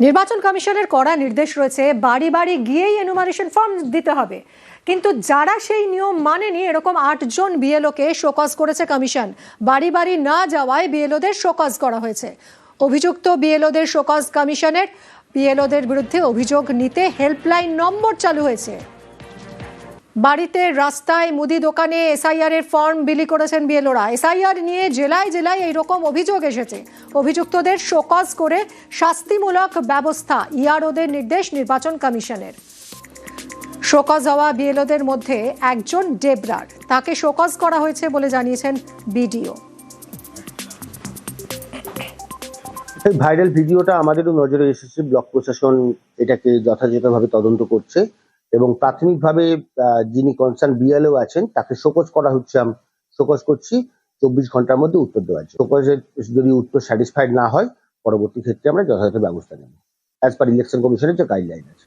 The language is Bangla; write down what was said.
নির্বাচন কমিশনের কড়া নির্দেশ রয়েছে, বাড়ি বাড়ি গিয়েই এনুমারেশন ফর্ম দিতে হবে। কিন্তু যারা সেই নিয়ম মানেনি, এরকম আটজন বিএলওকে শোকজ করেছে কমিশন, বাড়ি বাড়ি না যাওয়ায় বিএলওদের শোকজ করা হয়েছে। অভিযুক্ত বিএলওদের শোকজ কমিশনের, বিএলওদের বিরুদ্ধে অভিযোগ নিতে হেল্পলাইন নম্বর চালু হয়েছে। বাড়িতে রাস্তায় মুদি দোকানে এসআইআর এর ফর্ম বিলি করেছেন বিএলওরা। এসআইআর নিয়ে জেলায় জেলায় এইরকম অভিযোগ এসেছে। অভিযুক্তদের শোকজ করে শাস্তিমূলক ব্যবস্থা, ইআরওদের নির্দেশ নির্বাচন কমিশনের। শোকজ হওয়া বিএলওদের মধ্যে একজন ডেবরার। তাকে শোকজ করা হয়েছে বলে জানিয়েছেন বিডিও। এই ভাইরাল ভিডিওটা আমাদেরও নজরে এসেছে। ব্লক প্রশাসন এটাকে যথাযথভাবে তদন্ত করছে। এবং প্রাথমিকভাবে যিনি কনসার্ন বিএলও আছেন, তাকে শোকজ করা হচ্ছে আমি, শোকজ করছি, চব্বিশ ঘণ্টার মধ্যে উত্তর দেওয়া আছে। শোকজের যদি উত্তর স্যাটিসফাইড না হয়, পরবর্তী ক্ষেত্রে আমরা যথাযথ ব্যবস্থা নেব। অ্যাজ পার ইলেকশন কমিশনের যে গাইডলাইন আছে।